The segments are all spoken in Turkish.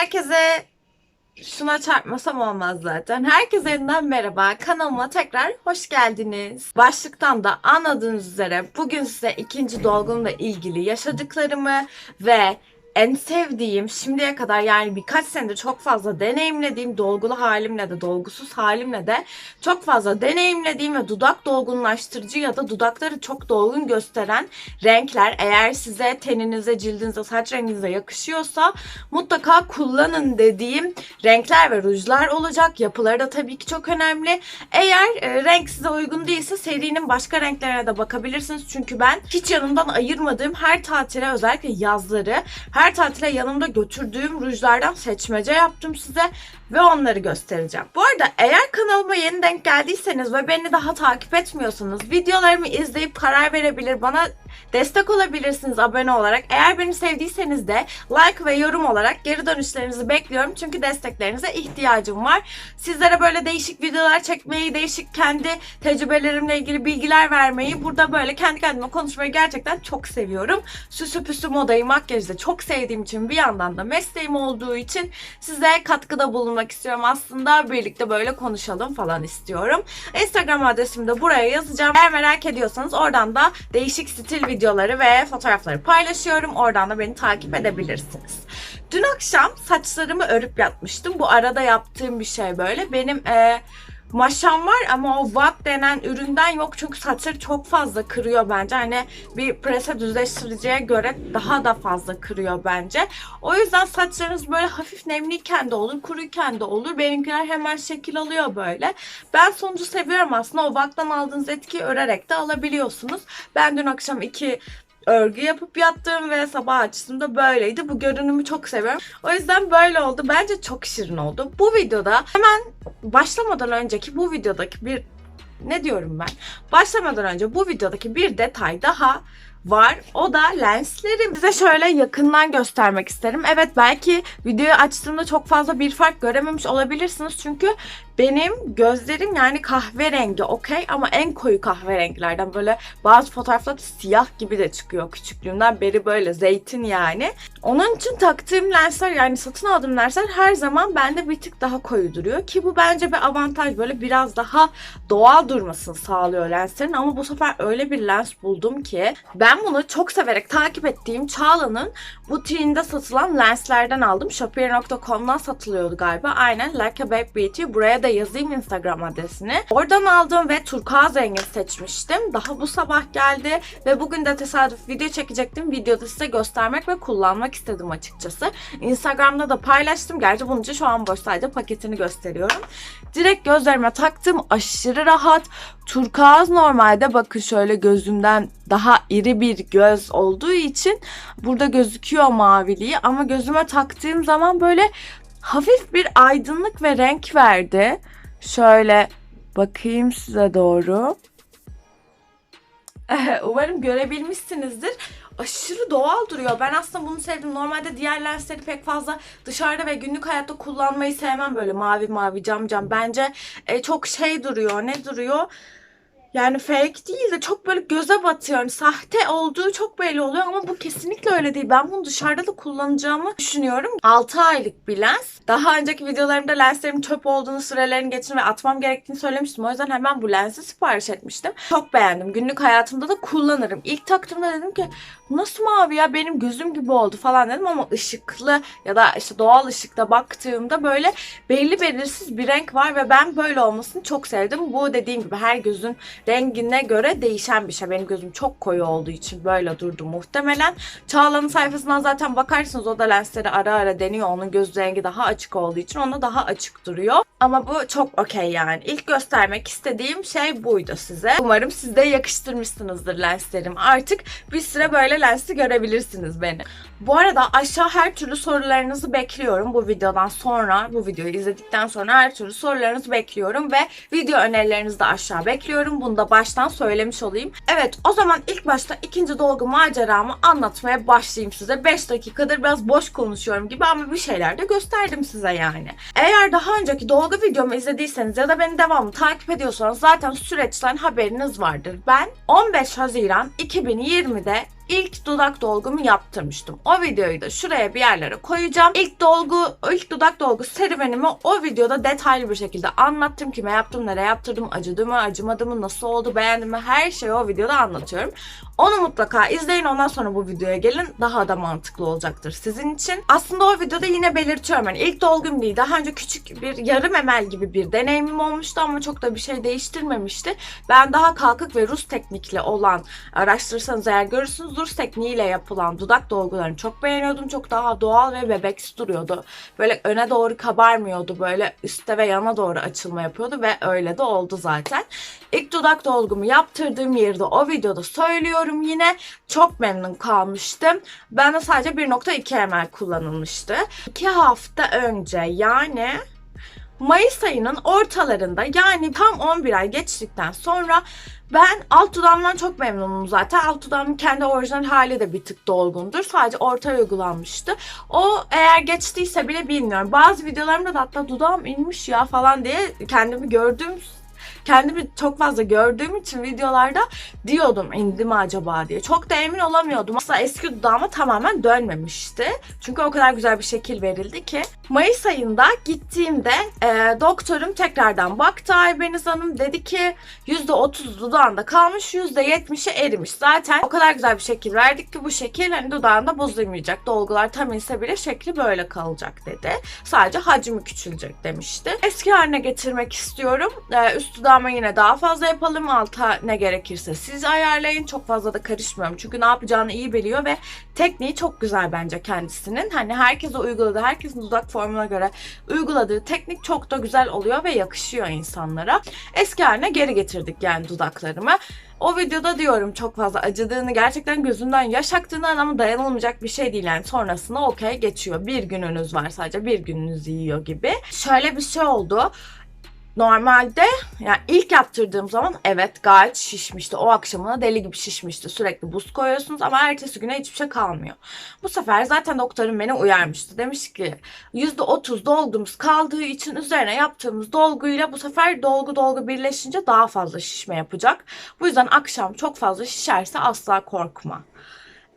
Herkese şuna çarpmasam olmaz zaten. Herkese yeniden merhaba. Kanalıma tekrar hoş geldiniz. Başlıktan da anladığınız üzere bugün size ikinci dolgumla ilgili yaşadıklarımı ve en sevdiğim şimdiye kadar yani birkaç senedir çok fazla deneyimlediğim dolgulu halimle de dolgusuz halimle de çok fazla deneyimlediğim ve dudak dolgunlaştırıcı ya da dudakları çok dolgun gösteren renkler eğer size teninize, cildinize, saç renginize yakışıyorsa mutlaka kullanın dediğim renkler ve rujlar olacak. Yapıları da tabii ki çok önemli. Eğer e, renk size uygun değilse serinin başka renklerine de bakabilirsiniz. Çünkü ben hiç yanımdan ayırmadığım her tatile özellikle yazları her tatile yanımda götürdüğüm rujlardan seçmece yaptım size ve onları göstereceğim. Bu arada eğer kanalıma yeni denk geldiyseniz ve beni daha takip etmiyorsanız videolarımı izleyip karar verebilir, bana destek olabilirsiniz abone olarak. Eğer beni sevdiyseniz de like ve yorum olarak geri dönüşlerinizi bekliyorum. Çünkü desteklerinize ihtiyacım var. Sizlere böyle değişik videolar çekmeyi, değişik kendi tecrübelerimle ilgili bilgiler vermeyi, burada böyle kendi kendime konuşmayı gerçekten çok seviyorum. Süsü püsü modayı, makyajı da çok sevdiğim için bir yandan da mesleğim olduğu için size katkıda bulunmak istiyorum. Aslında birlikte böyle konuşalım falan istiyorum. Instagram adresimi de buraya yazacağım. Eğer merak ediyorsanız oradan da değişik stil videoları ve fotoğrafları paylaşıyorum. Oradan da beni takip edebilirsiniz. Dün akşam saçlarımı örüp yatmıştım. Bu arada yaptığım bir şey böyle. Benim e, maşam var ama o watt denen üründen yok. Çünkü saçları çok fazla kırıyor bence. Hani bir prese düzleştiriciye göre daha da fazla kırıyor bence. O yüzden saçlarınız böyle hafif nemliyken de olur, kuruyken de olur. Benimkiler hemen şekil alıyor böyle. Ben sonucu seviyorum aslında. O watt'tan aldığınız etkiyi örerek de alabiliyorsunuz. Ben dün akşam iki örgü yapıp yattım ve sabah açtığımda böyleydi. Bu görünümü çok seviyorum. O yüzden böyle oldu. Bence çok şirin oldu. Bu videoda hemen başlamadan önceki bu videodaki bir ne diyorum ben? Başlamadan önce bu videodaki bir detay daha var. O da lenslerim. Size şöyle yakından göstermek isterim. Evet belki videoyu açtığımda çok fazla bir fark görememiş olabilirsiniz. Çünkü benim gözlerim yani kahverengi okey ama en koyu kahverengilerden böyle bazı fotoğraflarda siyah gibi de çıkıyor küçüklüğümden beri böyle zeytin yani. Onun için taktığım lensler yani satın aldığım lensler her zaman bende bir tık daha koyu duruyor ki bu bence bir avantaj böyle biraz daha doğal durmasını sağlıyor lenslerin ama bu sefer öyle bir lens buldum ki ben bunu çok severek takip ettiğim Çağla'nın butiğinde satılan lenslerden aldım. Shopee.com'dan satılıyordu galiba. Aynen Like a Babe Beauty. Buraya da yazayım Instagram adresini. Oradan aldım ve turkuaz rengini seçmiştim. Daha bu sabah geldi ve bugün de tesadüf video çekecektim. Videoda size göstermek ve kullanmak istedim açıkçası. Instagram'da da paylaştım. Gerçi bunun için şu an boş sadece paketini gösteriyorum. Direkt gözlerime taktım. Aşırı rahat. Turkuaz normalde bakın şöyle gözümden daha iri bir göz olduğu için burada gözüküyor maviliği ama gözüme taktığım zaman böyle hafif bir aydınlık ve renk verdi. Şöyle bakayım size doğru. Umarım görebilmişsinizdir. Aşırı doğal duruyor. Ben aslında bunu sevdim. Normalde diğer lensleri pek fazla dışarıda ve günlük hayatta kullanmayı sevmem. Böyle mavi mavi cam cam. Bence e, çok şey duruyor. Ne duruyor? Yani fake değil de çok böyle göze batıyor. Yani sahte olduğu çok belli oluyor ama bu kesinlikle öyle değil. Ben bunu dışarıda da kullanacağımı düşünüyorum. 6 aylık bir lens. Daha önceki videolarımda lenslerimin çöp olduğunu, sürelerini geçin ve atmam gerektiğini söylemiştim. O yüzden hemen bu lensi sipariş etmiştim. Çok beğendim. Günlük hayatımda da kullanırım. İlk taktığımda dedim ki nasıl mavi ya benim gözüm gibi oldu falan dedim ama ışıklı ya da işte doğal ışıkta baktığımda böyle belli belirsiz bir renk var ve ben böyle olmasını çok sevdim. Bu dediğim gibi her gözün rengine göre değişen bir şey. Benim gözüm çok koyu olduğu için böyle durdu muhtemelen. Çağla'nın sayfasından zaten bakarsınız o da lensleri ara ara deniyor. Onun göz rengi daha açık olduğu için ona daha açık duruyor. Ama bu çok okey yani. İlk göstermek istediğim şey buydu size. Umarım siz de yakıştırmışsınızdır lenslerim. Artık bir süre böyle lensli görebilirsiniz beni. Bu arada aşağı her türlü sorularınızı bekliyorum bu videodan sonra. Bu videoyu izledikten sonra her türlü sorularınızı bekliyorum ve video önerilerinizi de aşağı bekliyorum. Bunu da baştan söylemiş olayım. Evet o zaman ilk başta ikinci dolgu maceramı anlatmaya başlayayım size. 5 dakikadır biraz boş konuşuyorum gibi ama bir şeyler de gösterdim size yani. Eğer daha önceki dolgu videomu izlediyseniz ya da beni devamlı takip ediyorsanız zaten süreçten haberiniz vardır. Ben 15 Haziran 2020'de ilk dudak dolgumu yaptırmıştım. O videoyu da şuraya bir yerlere koyacağım. İlk dolgu, ilk dudak dolgu serüvenimi o videoda detaylı bir şekilde anlattım. Kime yaptım, nereye yaptırdım, acıdı mı, acımadı mı, nasıl oldu, beğendim mi her şeyi o videoda anlatıyorum. Onu mutlaka izleyin ondan sonra bu videoya gelin. Daha da mantıklı olacaktır sizin için. Aslında o videoda yine belirtiyorum. Yani ilk dolgum değil. Daha önce küçük bir yarım emel gibi bir deneyimim olmuştu ama çok da bir şey değiştirmemişti. Ben daha kalkık ve Rus teknikli olan araştırırsanız eğer görürsünüz Rus tekniğiyle yapılan dudak dolgularını çok beğeniyordum. Çok daha doğal ve bebeksi duruyordu. Böyle öne doğru kabarmıyordu. Böyle üstte ve yana doğru açılma yapıyordu ve öyle de oldu zaten. İlk dudak dolgumu yaptırdığım yerde o videoda söylüyorum yine çok memnun kalmıştım. Ben de sadece 1.2 ml kullanılmıştı. 2 hafta önce yani Mayıs ayının ortalarında yani tam 11 ay geçtikten sonra ben alt dudağımdan çok memnunum zaten. Alt dudağımın kendi orijinal hali de bir tık dolgundur. Sadece ortaya uygulanmıştı. O eğer geçtiyse bile bilmiyorum. Bazı videolarımda da hatta dudağım inmiş ya falan diye kendimi gördüğüm kendimi çok fazla gördüğüm için videolarda diyordum indi mi acaba diye. Çok da emin olamıyordum. Aslında eski dudağıma tamamen dönmemişti. Çünkü o kadar güzel bir şekil verildi ki. Mayıs ayında gittiğimde e, doktorum tekrardan baktı Aybeniz Hanım. Dedi ki %30 dudağında kalmış %70'i erimiş. Zaten o kadar güzel bir şekil verdik ki bu şekil hani dudağında bozulmayacak. Dolgular tam inse bile şekli böyle kalacak dedi. Sadece hacmi küçülecek demişti. Eski haline getirmek istiyorum. E, üst dudağıma yine daha fazla yapalım. Alta ne gerekirse siz ayarlayın. Çok fazla da karışmıyorum. Çünkü ne yapacağını iyi biliyor ve tekniği çok güzel bence kendisinin. Hani herkese uyguladığı, herkesin dudak formuna göre uyguladığı teknik çok da güzel oluyor ve yakışıyor insanlara. Eski haline geri getirdik yani dudaklarımı. O videoda diyorum çok fazla acıdığını, gerçekten gözünden yaş aktığını ama dayanılmayacak bir şey değil yani sonrasında okey geçiyor. Bir gününüz var sadece bir gününüzü yiyor gibi. Şöyle bir şey oldu. Normalde yani ilk yaptırdığım zaman evet gayet şişmişti. O akşamına deli gibi şişmişti. Sürekli buz koyuyorsunuz ama ertesi güne hiçbir şey kalmıyor. Bu sefer zaten doktorum beni uyarmıştı. Demiş ki %30 dolgumuz kaldığı için üzerine yaptığımız dolguyla bu sefer dolgu dolgu birleşince daha fazla şişme yapacak. Bu yüzden akşam çok fazla şişerse asla korkma.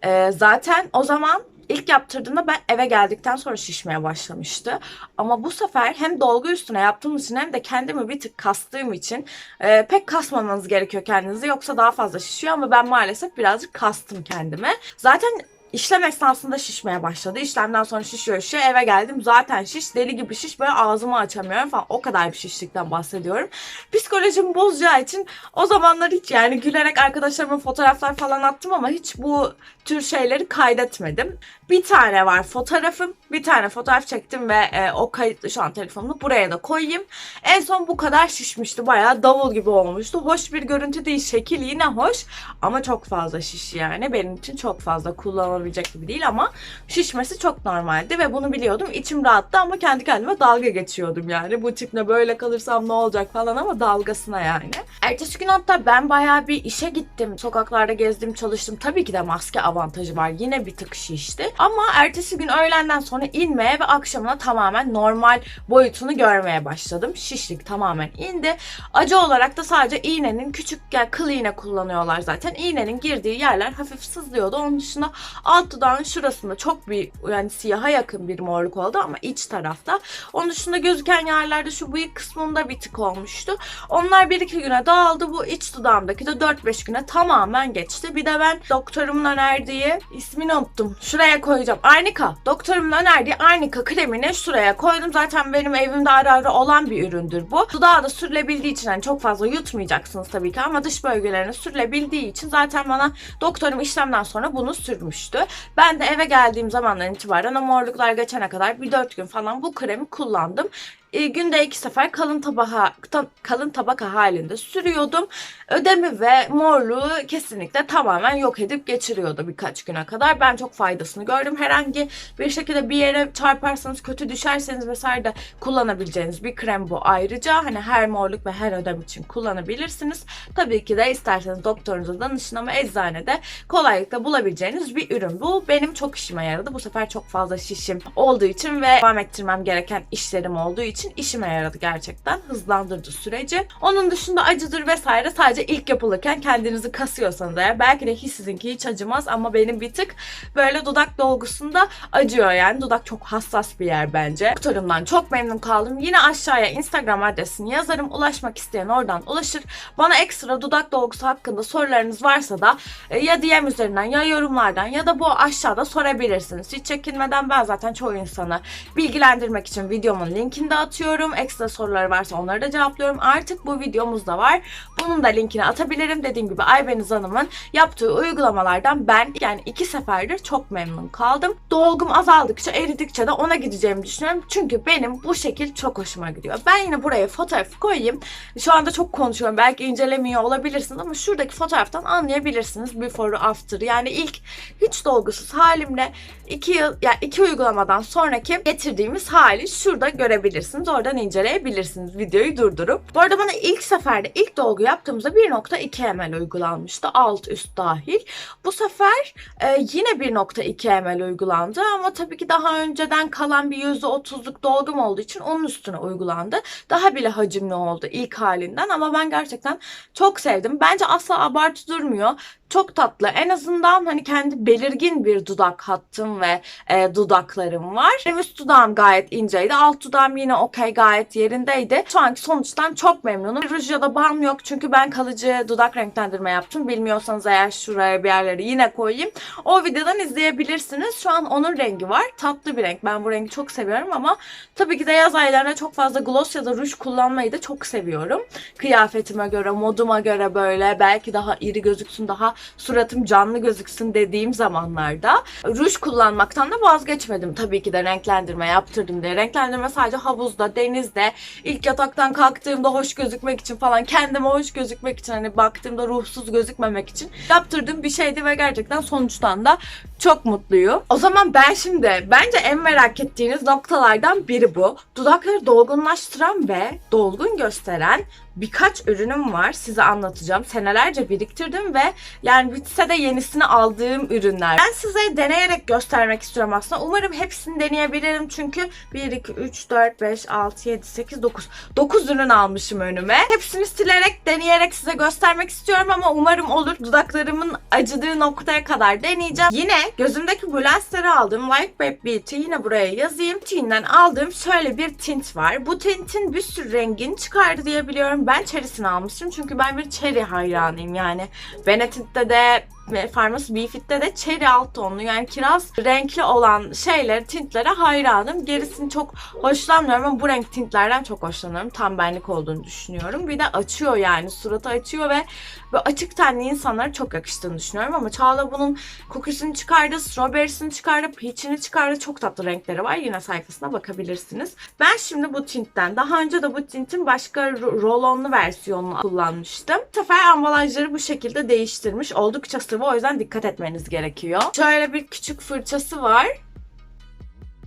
Ee, zaten o zaman İlk yaptırdığımda ben eve geldikten sonra şişmeye başlamıştı. Ama bu sefer hem dolgu üstüne yaptığım için hem de kendimi bir tık kastığım için e, pek kasmamanız gerekiyor kendinizi. Yoksa daha fazla şişiyor ama ben maalesef birazcık kastım kendime. Zaten İşlem esnasında şişmeye başladı. İşlemden sonra şişiyor şişiyor. Eve geldim zaten şiş. Deli gibi şiş. Böyle ağzımı açamıyorum falan. O kadar bir şişlikten bahsediyorum. Psikolojimi bozacağı için o zamanlar hiç yani gülerek arkadaşlarıma fotoğraflar falan attım ama hiç bu tür şeyleri kaydetmedim. Bir tane var fotoğrafım. Bir tane fotoğraf çektim ve e, o kayıtlı şu an telefonumu buraya da koyayım. En son bu kadar şişmişti. Bayağı davul gibi olmuştu. Hoş bir görüntü değil. Şekil yine hoş ama çok fazla şiş yani. Benim için çok fazla kullanılabilecek gibi değil ama şişmesi çok normaldi ve bunu biliyordum. İçim rahattı ama kendi kendime dalga geçiyordum yani. Bu tiple böyle kalırsam ne olacak falan ama dalgasına yani. Ertesi gün hatta ben bayağı bir işe gittim. Sokaklarda gezdim, çalıştım. Tabii ki de maske avantajı var. Yine bir tık şişti. Ama ertesi gün öğlenden sonra inmeye ve akşamına tamamen normal boyutunu görmeye başladım. Şişlik tamamen indi. Acı olarak da sadece iğnenin küçük yani kıl iğne kullanıyorlar zaten. İğnenin girdiği yerler hafif sızlıyordu. Onun dışında alt dudağın şurasında çok bir yani siyaha yakın bir morluk oldu ama iç tarafta. Onun dışında gözüken yerlerde şu bıyık kısmında bir tık olmuştu. Onlar bir iki güne dağıldı. Bu iç dudağımdaki de 4-5 güne tamamen geçti. Bir de ben doktorumun önerdiği ismini unuttum. Şuraya koyacağım. Arnika. Doktorumun önerdiği Arnika kremini şuraya koydum. Zaten benim evimde ara ara olan bir üründür bu. Dudağa da sürülebildiği için hani çok fazla yutmayacaksınız tabii ki ama dış bölgelerine sürülebildiği için zaten bana doktorum işlemden sonra bunu sürmüştü. Ben de eve geldiğim zamandan itibaren o morluklar geçene kadar bir 4 gün falan bu kremi kullandım. E, günde iki sefer kalın tabaka kalın tabaka halinde sürüyordum. Ödemi ve morluğu kesinlikle tamamen yok edip geçiriyordu birkaç güne kadar. Ben çok faydasını gördüm. Herhangi bir şekilde bir yere çarparsanız kötü düşerseniz vesaire de kullanabileceğiniz bir krem bu ayrıca. Hani her morluk ve her ödem için kullanabilirsiniz. Tabii ki de isterseniz doktorunuza danışın ama eczanede kolaylıkla bulabileceğiniz bir ürün bu. Benim çok işime yaradı. Bu sefer çok fazla şişim olduğu için ve devam ettirmem gereken işlerim olduğu için için işime yaradı gerçekten. Hızlandırdı süreci. Onun dışında acıdır vesaire sadece ilk yapılırken kendinizi kasıyorsanız eğer belki de hiç sizinki hiç acımaz ama benim bir tık böyle dudak dolgusunda acıyor yani. Dudak çok hassas bir yer bence. Doktorumdan çok memnun kaldım. Yine aşağıya Instagram adresini yazarım. Ulaşmak isteyen oradan ulaşır. Bana ekstra dudak dolgusu hakkında sorularınız varsa da e, ya DM üzerinden ya yorumlardan ya da bu aşağıda sorabilirsiniz. Hiç çekinmeden ben zaten çoğu insanı bilgilendirmek için videomun linkini de atıyorum. Ekstra soruları varsa onları da cevaplıyorum. Artık bu videomuz da var. Bunun da linkini atabilirim. Dediğim gibi Aybeniz Hanım'ın yaptığı uygulamalardan ben yani iki seferdir çok memnun kaldım. Dolgum azaldıkça eridikçe de ona gideceğimi düşünüyorum. Çünkü benim bu şekil çok hoşuma gidiyor. Ben yine buraya fotoğraf koyayım. Şu anda çok konuşuyorum. Belki incelemiyor olabilirsiniz ama şuradaki fotoğraftan anlayabilirsiniz. Before after. Yani ilk hiç dolgusuz halimle iki yıl yani iki uygulamadan sonraki getirdiğimiz hali şurada görebilirsiniz. Oradan inceleyebilirsiniz videoyu durdurup. Bu arada bana ilk seferde ilk dolgu yaptığımızda 1.2 ml uygulanmıştı. Alt üst dahil. Bu sefer e, yine 1.2 ml uygulandı ama tabii ki daha önceden kalan bir %30'luk dolgum olduğu için onun üstüne uygulandı. Daha bile hacimli oldu ilk halinden ama ben gerçekten çok sevdim. Bence asla abartı durmuyor. Çok tatlı. En azından hani kendi belirgin bir dudak hattım ve e, dudaklarım var. Benim üst dudağım gayet inceydi. Alt dudağım yine okey gayet yerindeydi. Şu anki sonuçtan çok memnunum. Ruj ya da balm yok çünkü ben kalıcı dudak renklendirme yaptım. Bilmiyorsanız eğer şuraya bir yerleri yine koyayım. O videodan izleyebilirsiniz. Şu an onun rengi var. Tatlı bir renk. Ben bu rengi çok seviyorum ama tabii ki de yaz aylarına çok fazla gloss ya da ruj kullanmayı da çok seviyorum. Kıyafetime göre, moduma göre böyle belki daha iri gözüksün, daha suratım canlı gözüksün dediğim zamanlarda ruj kullanmaktan da vazgeçmedim. Tabii ki de renklendirme yaptırdım diye. Renklendirme sadece havuzda, denizde, ilk yataktan kalktığımda hoş gözükmek için falan kendime hoş gözükmek için hani baktığımda ruhsuz gözükmemek için yaptırdığım bir şeydi ve gerçekten sonuçtan da çok mutluyum. O zaman ben şimdi bence en merak ettiğiniz noktalardan biri bu. Dudakları dolgunlaştıran ve dolgun gösteren birkaç ürünüm var. Size anlatacağım. Senelerce biriktirdim ve yani bitse de yenisini aldığım ürünler. Ben size deneyerek göstermek istiyorum aslında. Umarım hepsini deneyebilirim çünkü 1, 2, 3, 4, 5, 6, 7, 8, 9. 9 ürün almışım önüme. Hepsini silerek, deneyerek size göstermek istiyorum ama umarım olur. Dudaklarımın acıdığı noktaya kadar deneyeceğim. Yine gözümdeki bu lensleri aldım. White Babe Beauty yine buraya yazayım. Tin'den aldığım şöyle bir tint var. Bu tintin bir sürü rengini çıkardı diye biliyorum. Ben cherry'sini almıştım çünkü ben bir cherry hayranıyım yani. Benetint'te de ve Farması Befit'te de cherry alt tonlu yani kiraz renkli olan şeyler, tintlere hayranım. Gerisini çok hoşlanmıyorum ama bu renk tintlerden çok hoşlanıyorum. Tam benlik olduğunu düşünüyorum. Bir de açıyor yani suratı açıyor ve böyle açık tenli insanlara çok yakıştığını düşünüyorum ama Çağla bunun kokusunu çıkardı, strawberry'sini çıkardı, peach'ini çıkardı. Çok tatlı renkleri var. Yine sayfasına bakabilirsiniz. Ben şimdi bu tintten daha önce de bu tintin başka ro- roll-onlu versiyonunu kullanmıştım. Bu sefer ambalajları bu şekilde değiştirmiş. Oldukça sıvı o yüzden dikkat etmeniz gerekiyor. Şöyle bir küçük fırçası var.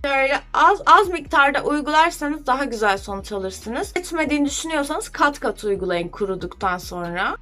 Şöyle az az miktarda uygularsanız daha güzel sonuç alırsınız. Etmediğini düşünüyorsanız kat kat uygulayın kuruduktan sonra.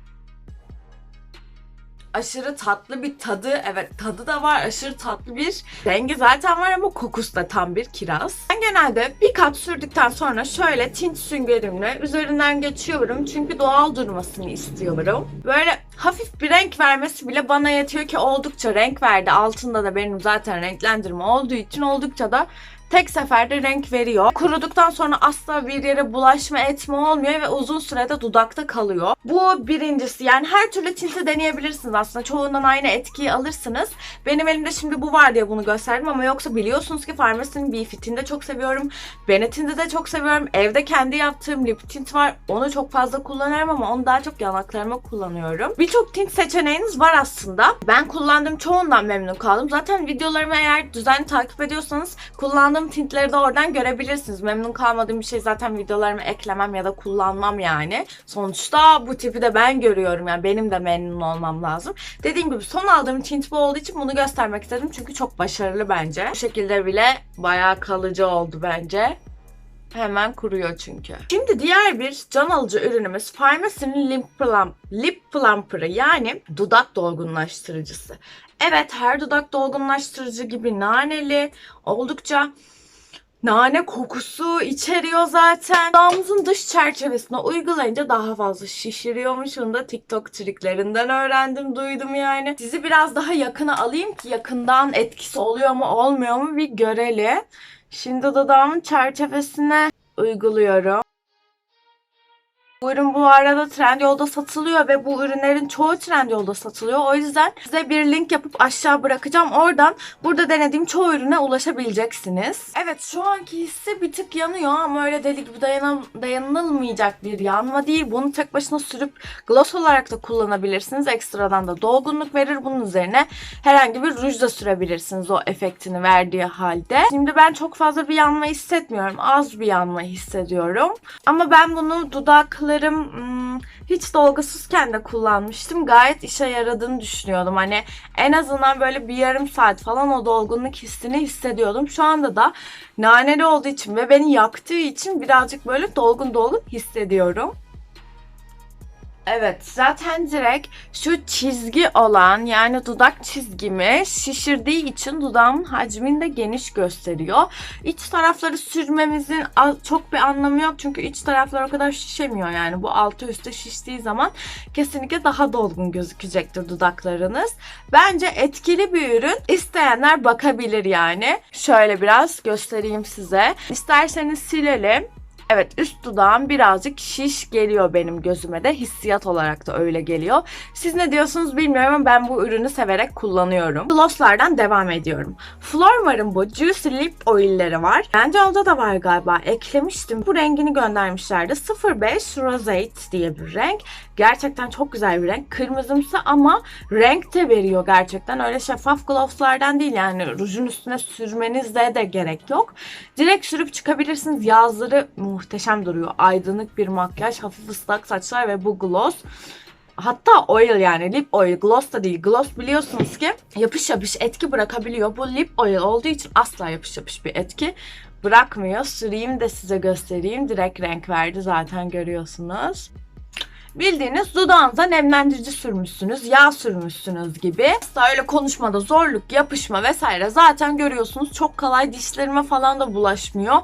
Aşırı tatlı bir tadı, evet tadı da var. Aşırı tatlı bir rengi zaten var ama kokusu da tam bir kiraz. Ben genelde bir kat sürdükten sonra şöyle tint süngerimle üzerinden geçiyorum. Çünkü doğal durmasını istiyorum. Böyle hafif bir renk vermesi bile bana yetiyor ki oldukça renk verdi. Altında da benim zaten renklendirme olduğu için oldukça da tek seferde renk veriyor. Kuruduktan sonra asla bir yere bulaşma etme olmuyor ve uzun sürede dudakta kalıyor. Bu birincisi yani her türlü tinti deneyebilirsiniz aslında. Çoğundan aynı etkiyi alırsınız. Benim elimde şimdi bu var diye bunu gösterdim ama yoksa biliyorsunuz ki Farmasi'nin Beefit'ini de çok seviyorum. Bennett'ini de çok seviyorum. Evde kendi yaptığım lip tint var. Onu çok fazla kullanıyorum ama onu daha çok yanaklarıma kullanıyorum. Birçok tint seçeneğiniz var aslında. Ben kullandığım çoğundan memnun kaldım. Zaten videolarımı eğer düzenli takip ediyorsanız kullandığım tintleri de oradan görebilirsiniz. Memnun kalmadığım bir şey zaten videolarıma eklemem ya da kullanmam yani. Sonuçta bu tipi de ben görüyorum yani benim de memnun olmam lazım. Dediğim gibi son aldığım tint bu olduğu için bunu göstermek istedim çünkü çok başarılı bence. Bu şekilde bile bayağı kalıcı oldu bence. Hemen kuruyor çünkü. Şimdi diğer bir can alıcı ürünümüz Farmacy'nin Lip, Plump, Lip Plumper'ı yani dudak dolgunlaştırıcısı. Evet her dudak dolgunlaştırıcı gibi naneli, oldukça nane kokusu içeriyor zaten. Dudağımızın dış çerçevesine uygulayınca daha fazla şişiriyormuş. Onu da TikTok triklerinden öğrendim, duydum yani. Sizi biraz daha yakına alayım ki yakından etkisi oluyor mu olmuyor mu bir görelim. Şimdi dudağımın çerçevesine uyguluyorum. Bu ürün bu arada Trendyol'da satılıyor ve bu ürünlerin çoğu Trendyol'da satılıyor. O yüzden size bir link yapıp aşağı bırakacağım. Oradan burada denediğim çoğu ürüne ulaşabileceksiniz. Evet şu anki hissi bir tık yanıyor ama öyle deli gibi dayanam dayanılmayacak bir yanma değil. Bunu tek başına sürüp gloss olarak da kullanabilirsiniz. Ekstradan da dolgunluk verir. Bunun üzerine herhangi bir ruj da sürebilirsiniz o efektini verdiği halde. Şimdi ben çok fazla bir yanma hissetmiyorum. Az bir yanma hissediyorum. Ama ben bunu dudaklarım hmm, hiç dolgusuzken de kullanmıştım. Gayet işe yaradığını düşünüyordum. Hani en azından böyle bir yarım saat falan o dolgunluk hissini hissediyordum. Şu anda da naneli olduğu için ve beni yaktığı için birazcık böyle dolgun dolgun hissediyorum. Evet zaten direkt şu çizgi olan yani dudak çizgimi şişirdiği için dudağımın hacmini de geniş gösteriyor. İç tarafları sürmemizin çok bir anlamı yok çünkü iç taraflar o kadar şişemiyor yani bu altı üstü şiştiği zaman kesinlikle daha dolgun gözükecektir dudaklarınız. Bence etkili bir ürün. İsteyenler bakabilir yani. Şöyle biraz göstereyim size. İsterseniz silelim. Evet üst dudağım birazcık şiş geliyor benim gözüme de. Hissiyat olarak da öyle geliyor. Siz ne diyorsunuz bilmiyorum ama ben bu ürünü severek kullanıyorum. Glosslardan devam ediyorum. Flormar'ın bu Juicy Lip Oil'leri var. Bence onda da var galiba. Eklemiştim. Bu rengini göndermişlerdi. 05 Rosate diye bir renk. Gerçekten çok güzel bir renk. Kırmızımsı ama renk de veriyor gerçekten. Öyle şeffaf glosslardan değil yani rujun üstüne sürmenize de gerek yok. Direkt sürüp çıkabilirsiniz. Yazları muhteşem duruyor. Aydınlık bir makyaj, hafif ıslak saçlar ve bu gloss. Hatta oil yani lip oil gloss da değil. Gloss biliyorsunuz ki yapış yapış etki bırakabiliyor. Bu lip oil olduğu için asla yapış yapış bir etki bırakmıyor. Süreyim de size göstereyim. Direkt renk verdi zaten görüyorsunuz. Bildiğiniz dudağınıza nemlendirici sürmüşsünüz, yağ sürmüşsünüz gibi. Aslında öyle konuşmada zorluk, yapışma vesaire zaten görüyorsunuz. Çok kolay dişlerime falan da bulaşmıyor.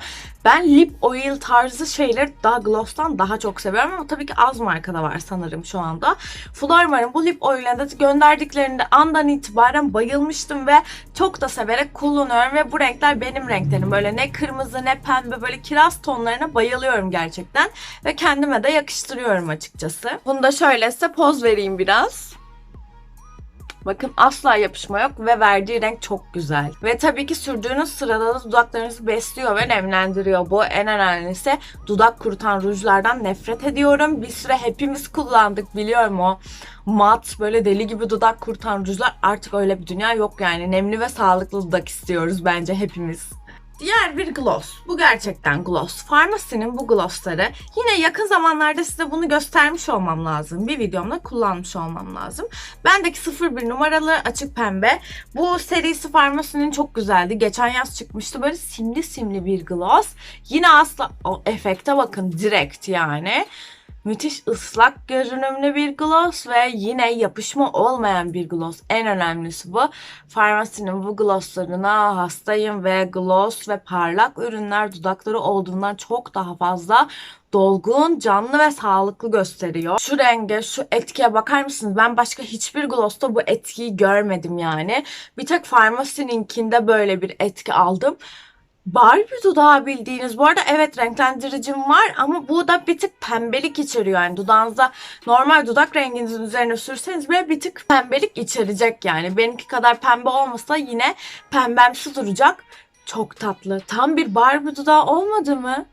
Ben lip oil tarzı şeyleri daha gloss'tan daha çok seviyorum ama tabii ki az markada var sanırım şu anda. Flormar'ın bu lip oil'ine de gönderdiklerinde andan itibaren bayılmıştım ve çok da severek kullanıyorum ve bu renkler benim renklerim. Böyle ne kırmızı ne pembe böyle kiraz tonlarına bayılıyorum gerçekten ve kendime de yakıştırıyorum açıkçası. Bunu da şöyle size poz vereyim biraz. Bakın asla yapışma yok ve verdiği renk çok güzel. Ve tabii ki sürdüğünüz sırada da dudaklarınızı besliyor ve nemlendiriyor. Bu en önemlisi dudak kurutan rujlardan nefret ediyorum. Bir süre hepimiz kullandık biliyorum o mat böyle deli gibi dudak kurutan rujlar artık öyle bir dünya yok yani. Nemli ve sağlıklı dudak istiyoruz bence hepimiz. Diğer bir gloss. Bu gerçekten gloss. Farmasinin bu glossları. Yine yakın zamanlarda size bunu göstermiş olmam lazım. Bir videomda kullanmış olmam lazım. Bendeki 01 numaralı açık pembe. Bu serisi Farmasinin çok güzeldi. Geçen yaz çıkmıştı. Böyle simli simli bir gloss. Yine asla o efekte bakın direkt yani. Müthiş ıslak görünümlü bir gloss ve yine yapışma olmayan bir gloss. En önemlisi bu. Farmasinin bu glosslarına hastayım ve gloss ve parlak ürünler dudakları olduğundan çok daha fazla dolgun, canlı ve sağlıklı gösteriyor. Şu renge, şu etkiye bakar mısınız? Ben başka hiçbir glossta bu etkiyi görmedim yani. Bir tek Farmasi'ninkinde böyle bir etki aldım. Barbie dudağı bildiğiniz. Bu arada evet renklendiricim var ama bu da bir tık pembelik içeriyor. Yani dudağınıza normal dudak renginizin üzerine sürseniz bile bir tık pembelik içerecek yani. Benimki kadar pembe olmasa yine pembemsi duracak. Çok tatlı. Tam bir Barbie dudağı olmadı mı?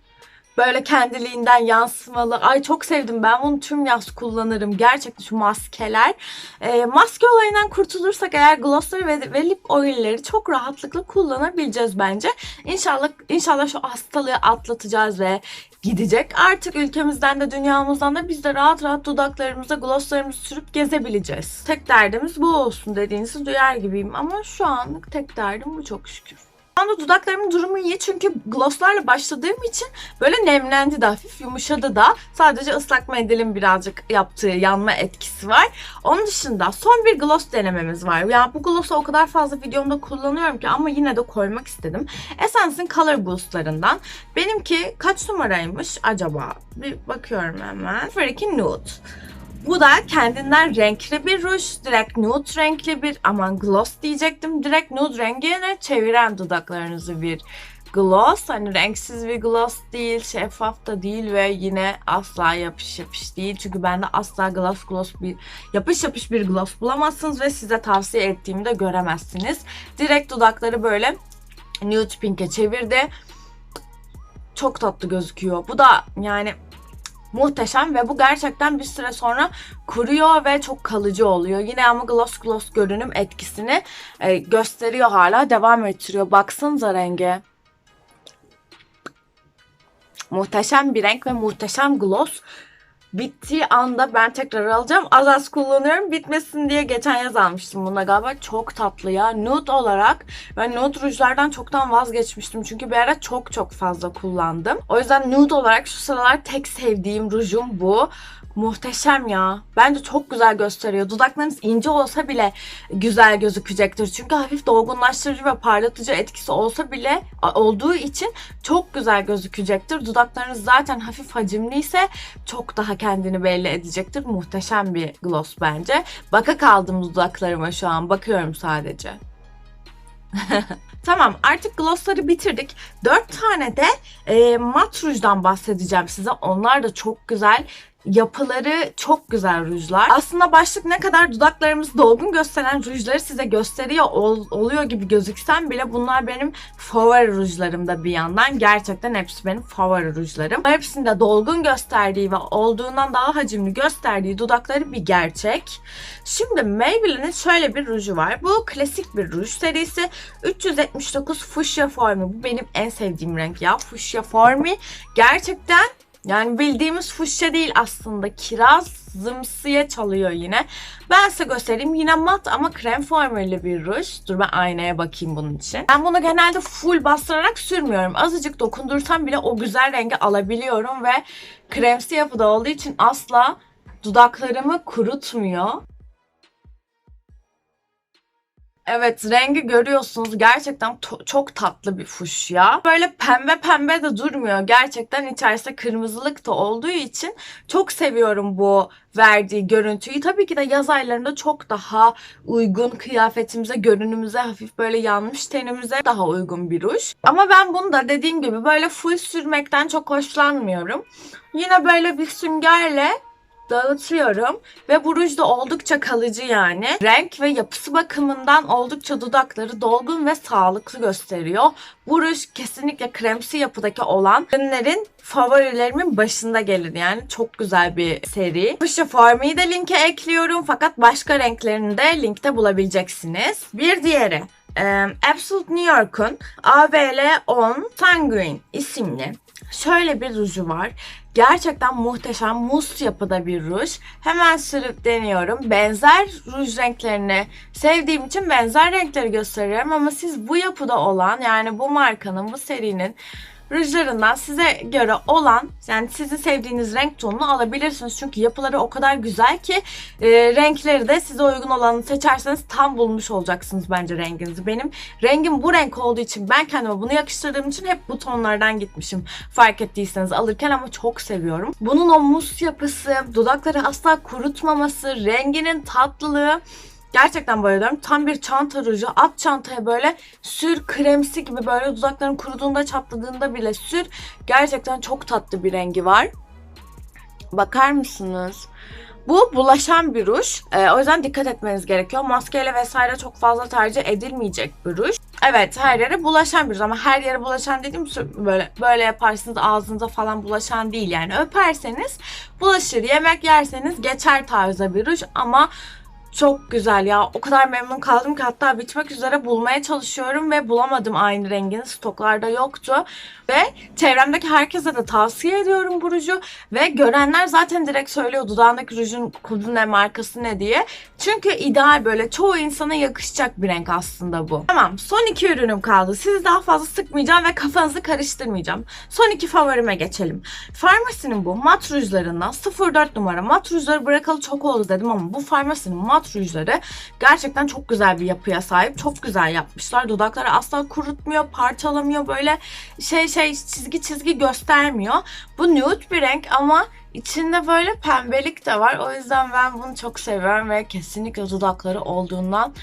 Böyle kendiliğinden yansımalı. Ay çok sevdim ben bunu tüm yaz kullanırım. Gerçekten şu maskeler. E, maske olayından kurtulursak eğer glossları ve, ve lip oil'leri çok rahatlıkla kullanabileceğiz bence. İnşallah inşallah şu hastalığı atlatacağız ve gidecek. Artık ülkemizden de dünyamızdan da biz de rahat rahat dudaklarımıza glosslarımızı sürüp gezebileceğiz. Tek derdimiz bu olsun dediğinizi duyar gibiyim ama şu anlık tek derdim bu çok şükür. Şu anda dudaklarımın durumu iyi çünkü glosslarla başladığım için böyle nemlendi de hafif yumuşadı da. Sadece ıslak mendilin birazcık yaptığı yanma etkisi var. Onun dışında son bir gloss denememiz var. Ya bu gloss'u o kadar fazla videomda kullanıyorum ki ama yine de koymak istedim. Essence'in Color Boost'larından. Benimki kaç numaraymış acaba? Bir bakıyorum hemen. 02 Nude. Bu da kendinden renkli bir ruj. Direkt nude renkli bir aman gloss diyecektim. Direkt nude rengine çeviren dudaklarınızı bir gloss. Hani renksiz bir gloss değil, şeffaf da değil ve yine asla yapış yapış değil. Çünkü bende asla gloss gloss bir yapış yapış bir gloss bulamazsınız ve size tavsiye ettiğimi de göremezsiniz. Direkt dudakları böyle nude pink'e çevirdi. Çok tatlı gözüküyor. Bu da yani muhteşem ve bu gerçekten bir süre sonra kuruyor ve çok kalıcı oluyor. Yine ama gloss gloss görünüm etkisini e, gösteriyor hala devam ettiriyor. Baksanıza renge. Muhteşem bir renk ve muhteşem gloss. Bittiği anda ben tekrar alacağım. Az az kullanıyorum. Bitmesin diye geçen yaz almıştım buna galiba. Çok tatlı ya. Nude olarak ben nude rujlardan çoktan vazgeçmiştim. Çünkü bir ara çok çok fazla kullandım. O yüzden nude olarak şu sıralar tek sevdiğim rujum bu. Muhteşem ya. Bence çok güzel gösteriyor. Dudaklarınız ince olsa bile güzel gözükecektir. Çünkü hafif dolgunlaştırıcı ve parlatıcı etkisi olsa bile olduğu için çok güzel gözükecektir. Dudaklarınız zaten hafif hacimliyse çok daha kendini belli edecektir. Muhteşem bir gloss bence. Baka kaldım dudaklarıma şu an. Bakıyorum sadece. Tamam artık glossları bitirdik. 4 tane de e, mat rujdan bahsedeceğim size. Onlar da çok güzel. Yapıları çok güzel rujlar. Aslında başlık ne kadar dudaklarımız dolgun gösteren rujları size gösteriyor ol- oluyor gibi gözüksem bile bunlar benim favori rujlarımda bir yandan. Gerçekten hepsi benim favori rujlarım. Hepsinde dolgun gösterdiği ve olduğundan daha hacimli gösterdiği dudakları bir gerçek. Şimdi Maybelline'in şöyle bir ruju var. Bu klasik bir ruj serisi. 379 Fuchsia Formi. Bu benim en sevdiğim renk ya. Fuchsia Formi. Gerçekten yani bildiğimiz fuşya değil aslında. Kirazımsıya çalıyor yine. Ben size göstereyim. Yine mat ama krem formülü bir ruj. Dur ben aynaya bakayım bunun için. Ben bunu genelde full bastırarak sürmüyorum. Azıcık dokundursam bile o güzel rengi alabiliyorum ve kremsi yapıda olduğu için asla dudaklarımı kurutmuyor. Evet rengi görüyorsunuz gerçekten çok tatlı bir fuşya. Böyle pembe pembe de durmuyor. Gerçekten içerisinde kırmızılık da olduğu için çok seviyorum bu verdiği görüntüyü. Tabii ki de yaz aylarında çok daha uygun kıyafetimize, görünümüze, hafif böyle yanmış tenimize daha uygun bir ruj. Ama ben bunu da dediğim gibi böyle full sürmekten çok hoşlanmıyorum. Yine böyle bir süngerle dağıtıyorum ve bu ruj da oldukça kalıcı yani. Renk ve yapısı bakımından oldukça dudakları dolgun ve sağlıklı gösteriyor. Bu ruj kesinlikle kremsi yapıdaki olan ürünlerin favorilerimin başında gelir yani. Çok güzel bir seri. Fuchsia Formi'yi de linke ekliyorum fakat başka renklerini de linkte bulabileceksiniz. Bir diğeri Absolute New York'un AVL 10 Sanguine isimli şöyle bir ruju var. Gerçekten muhteşem mus yapıda bir ruj. Hemen sürüp deniyorum. Benzer ruj renklerini sevdiğim için benzer renkleri gösteriyorum ama siz bu yapıda olan yani bu markanın bu serinin rujlarından size göre olan yani sizin sevdiğiniz renk tonunu alabilirsiniz. Çünkü yapıları o kadar güzel ki e, renkleri de size uygun olanı seçerseniz tam bulmuş olacaksınız bence renginizi. Benim rengim bu renk olduğu için ben kendime bunu yakıştırdığım için hep bu tonlardan gitmişim. Fark ettiyseniz alırken ama çok seviyorum. Bunun o mus yapısı, dudakları asla kurutmaması, renginin tatlılığı Gerçekten bayılıyorum. Tam bir çanta ruju. At çantaya böyle sür kremsi gibi böyle dudakların kuruduğunda çatladığında bile sür. Gerçekten çok tatlı bir rengi var. Bakar mısınız? Bu bulaşan bir ruj. Ee, o yüzden dikkat etmeniz gerekiyor. Maskeyle vesaire çok fazla tercih edilmeyecek bir ruj. Evet her yere bulaşan bir ruj ama her yere bulaşan dediğim böyle böyle yaparsınız ağzınıza falan bulaşan değil yani. Öperseniz bulaşır. Yemek yerseniz geçer tarzda bir ruj ama Çok güzel ya. O kadar memnun kaldım ki hatta bitmek üzere bulmaya çalışıyorum ve bulamadım aynı rengini. Stoklarda yoktu. Ve çevremdeki herkese de tavsiye ediyorum bu ruju. Ve görenler zaten direkt söylüyor dudağındaki rujun kodu ne markası ne diye. Çünkü ideal böyle çoğu insana yakışacak bir renk aslında bu. Tamam son iki ürünüm kaldı. Sizi daha fazla sıkmayacağım ve kafanızı karıştırmayacağım. Son iki favorime geçelim. Farmasinin bu mat rujlarından 04 numara mat rujları bırakalı çok oldu dedim ama bu farmasinin mat rujları gerçekten çok güzel bir yapıya sahip. Çok güzel yapmışlar. Dudakları asla kurutmuyor, parçalamıyor böyle şey şey çizgi çizgi göstermiyor. Bu nude bir renk ama içinde böyle pembelik de var. O yüzden ben bunu çok seviyorum ve kesinlikle dudakları olduğundan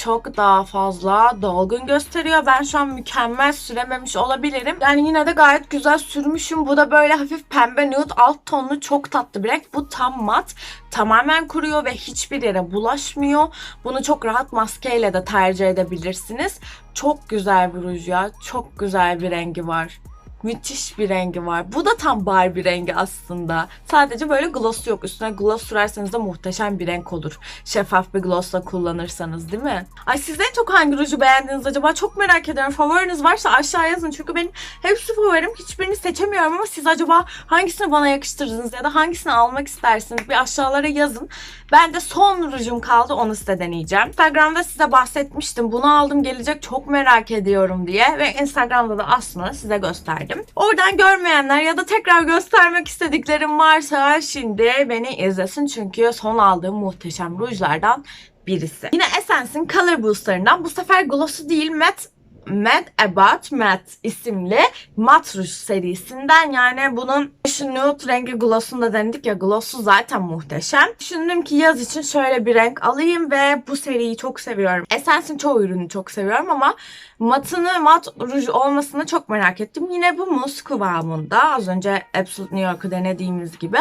çok daha fazla dolgun gösteriyor. Ben şu an mükemmel sürememiş olabilirim. Yani yine de gayet güzel sürmüşüm. Bu da böyle hafif pembe nude alt tonlu çok tatlı bir renk. Bu tam mat. Tamamen kuruyor ve hiçbir yere bulaşmıyor. Bunu çok rahat maskeyle de tercih edebilirsiniz. Çok güzel bir ruj ya. Çok güzel bir rengi var. Müthiş bir rengi var. Bu da tam Barbie rengi aslında. Sadece böyle gloss yok. Üstüne gloss sürerseniz de muhteşem bir renk olur. Şeffaf bir glossla kullanırsanız değil mi? Ay siz en çok hangi ruju beğendiniz acaba? Çok merak ediyorum. Favoriniz varsa aşağı yazın. Çünkü benim hepsi favorim. Hiçbirini seçemiyorum ama siz acaba hangisini bana yakıştırdınız ya da hangisini almak istersiniz? Bir aşağılara yazın. Ben de son rujum kaldı. Onu size deneyeceğim. Instagram'da size bahsetmiştim. Bunu aldım gelecek çok merak ediyorum diye. Ve Instagram'da da aslında size gösterdim. Oradan görmeyenler ya da tekrar göstermek istediklerim varsa şimdi beni izlesin. Çünkü son aldığım muhteşem rujlardan birisi. Yine Essence'in Color Booster'ından bu sefer gloss'u değil matte Mad About Matte isimli mat ruj serisinden yani bunun şu nude rengi gloss'unu da denedik ya gloss'u zaten muhteşem. Düşündüm ki yaz için şöyle bir renk alayım ve bu seriyi çok seviyorum. Essence'in çoğu ürünü çok seviyorum ama matını mat ruj olmasını çok merak ettim. Yine bu muz kıvamında az önce Absolute New York'u denediğimiz gibi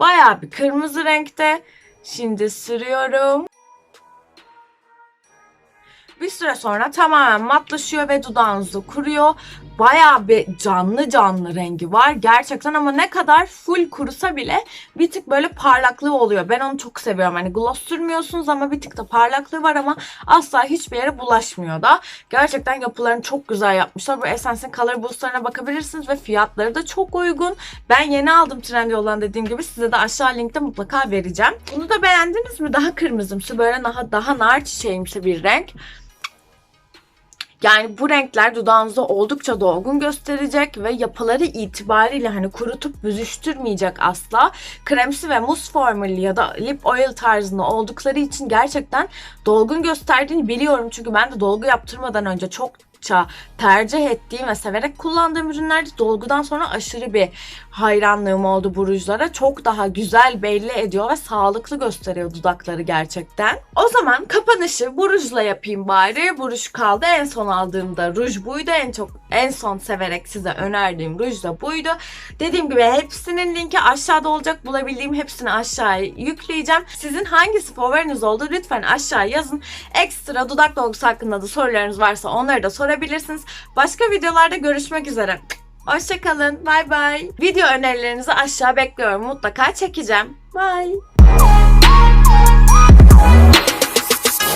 bayağı bir kırmızı renkte. Şimdi sürüyorum. Bir süre sonra tamamen matlaşıyor ve dudağınızı kuruyor. Bayağı bir canlı canlı rengi var gerçekten ama ne kadar full kurusa bile bir tık böyle parlaklığı oluyor. Ben onu çok seviyorum. Hani gloss sürmüyorsunuz ama bir tık da parlaklığı var ama asla hiçbir yere bulaşmıyor da. Gerçekten yapılarını çok güzel yapmışlar. Bu Essence'in Color Booster'ına bakabilirsiniz ve fiyatları da çok uygun. Ben yeni aldım Trendyol'dan dediğim gibi size de aşağı linkte mutlaka vereceğim. Bunu da beğendiniz mi? Daha kırmızımsı böyle daha, daha nar çiçeğimsi bir renk. Yani bu renkler dudağınızı oldukça dolgun gösterecek ve yapıları itibariyle hani kurutup büzüştürmeyecek asla. Kremsi ve muz formülü ya da lip oil tarzında oldukları için gerçekten dolgun gösterdiğini biliyorum. Çünkü ben de dolgu yaptırmadan önce çok tercih ettiğim ve severek kullandığım ürünlerde dolgudan sonra aşırı bir hayranlığım oldu bu rujlara. Çok daha güzel belli ediyor ve sağlıklı gösteriyor dudakları gerçekten. O zaman kapanışı bu rujla yapayım bari. Bu ruj kaldı. En son aldığımda ruj buydu. En çok en son severek size önerdiğim ruj da buydu. Dediğim gibi hepsinin linki aşağıda olacak. Bulabildiğim hepsini aşağıya yükleyeceğim. Sizin hangisi favoriniz oldu lütfen aşağı yazın. Ekstra dudak dolgusu hakkında da sorularınız varsa onları da sorabilirsiniz. Başka videolarda görüşmek üzere. Hoşçakalın. Bay bay. Video önerilerinizi aşağı bekliyorum. Mutlaka çekeceğim. Bye.